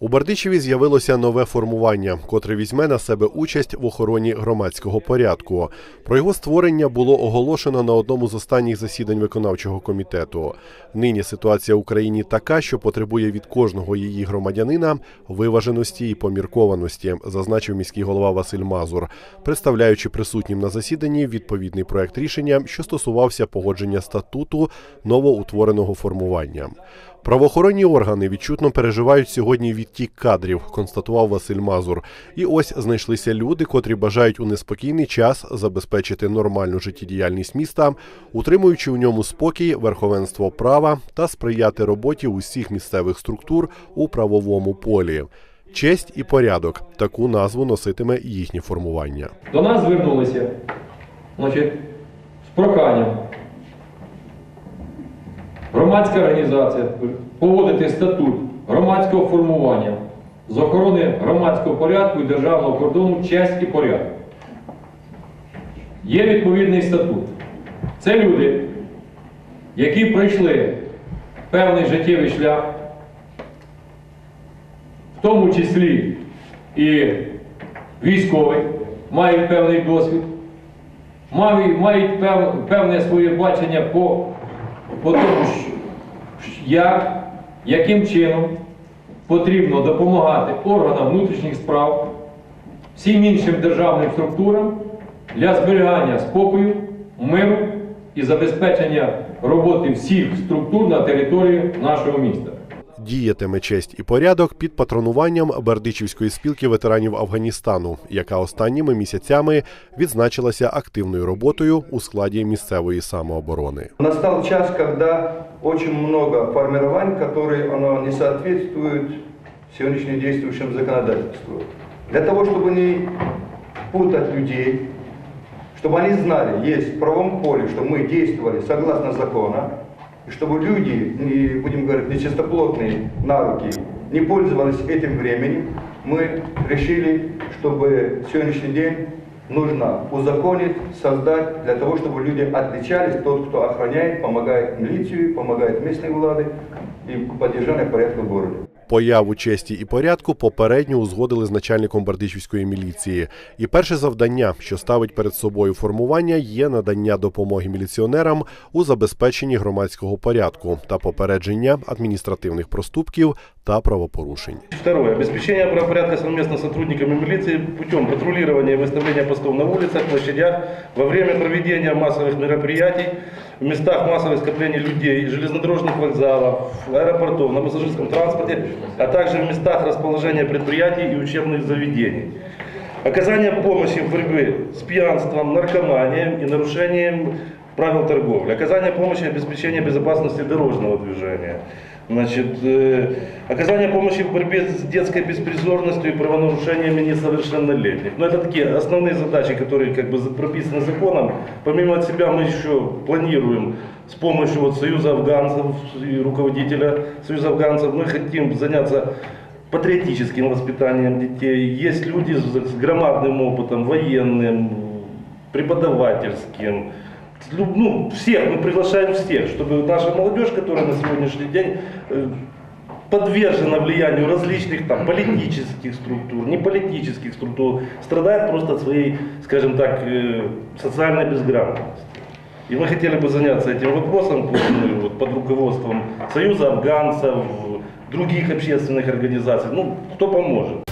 У Бердичеві з'явилося нове формування, котре візьме на себе участь в охороні громадського порядку. Про його створення було оголошено на одному з останніх засідань виконавчого комітету. Нині ситуація в Україні така, що потребує від кожного її громадянина виваженості і поміркованості, зазначив міський голова Василь Мазур, представляючи присутнім на засіданні відповідний проект рішення, що стосувався погодження статуту новоутвореного формування. Правоохоронні органи відчутно переживають сьогодні відтік кадрів, констатував Василь Мазур. І ось знайшлися люди, котрі бажають у неспокійний час забезпечити нормальну життєдіяльність міста, утримуючи у ньому спокій, верховенство права та сприяти роботі усіх місцевих структур у правовому полі. Честь і порядок таку назву носитиме їхнє формування. До нас звернулися значить, з проханням громадська організація погодити статут громадського формування з охорони громадського порядку і державного кордону честь і порядок. Є відповідний статут. Це люди, які пройшли певний життєвий шлях, в тому числі і військовий, мають певний досвід, мають, певне своє бачення по, по тому, як, яким чином потрібно допомагати органам внутрішніх справ, всім іншим державним структурам для зберігання спокою, миру і забезпечення роботи всіх структур на території нашого міста Діятиме честь і порядок під патронуванням Бердичівської спілки ветеранів Афганістану, яка останніми місяцями відзначилася активною роботою у складі місцевої самооборони. Настал час, когда очень много формирований, которые оно не соответствуют сегодняшнему действующему законодательству. Для того, чтобы не путать людей, чтобы они знали, есть в правом поле, что мы действовали согласно закону, и чтобы люди, не, будем говорить, нечистоплотные на руки, не пользовались этим временем, мы решили, чтобы сегодняшний день нужно узаконить, создать для того, чтобы люди отличались, тот, кто охраняет, помогает милиции, помогает местной влады и поддержание порядка в городе. Появу честі і порядку попередньо узгодили з начальником Бердичівської міліції. І перше завдання, що ставить перед собою формування, є надання допомоги міліціонерам у забезпеченні громадського порядку та попередження адміністративних проступків та правопорушень. Второе. Обеспечение правопорядка совместно с сотрудниками милиции путем патрулирования и выставления постов на улицах, площадях, во время проведения массовых мероприятий, в местах массовых скоплений людей, железнодорожных вокзалов, аэропортов, на пассажирском транспорте, а также в местах расположения предприятий и учебных заведений. Оказание помощи в борьбе с пьянством, наркоманией и нарушением правил торговли. Оказание помощи и обеспечение безопасности дорожного движения. Значит, э, оказание помощи в борьбе с детской беспризорностью и правонарушениями несовершеннолетних. Но это такие основные задачи, которые как бы прописаны законом. Помимо от себя мы еще планируем с помощью вот Союза афганцев и руководителя Союза афганцев, мы хотим заняться патриотическим воспитанием детей. Есть люди с громадным опытом, военным, преподавательским. Ну, всех, мы приглашаем всех, чтобы наша молодежь, которая на сегодняшний день э, подвержена влиянию различных там, политических структур, неполитических структур, страдает просто от своей, скажем так, э, социальной безграмотности. И мы хотели бы заняться этим вопросом вот, под руководством Союза афганцев, других общественных организаций, ну, кто поможет.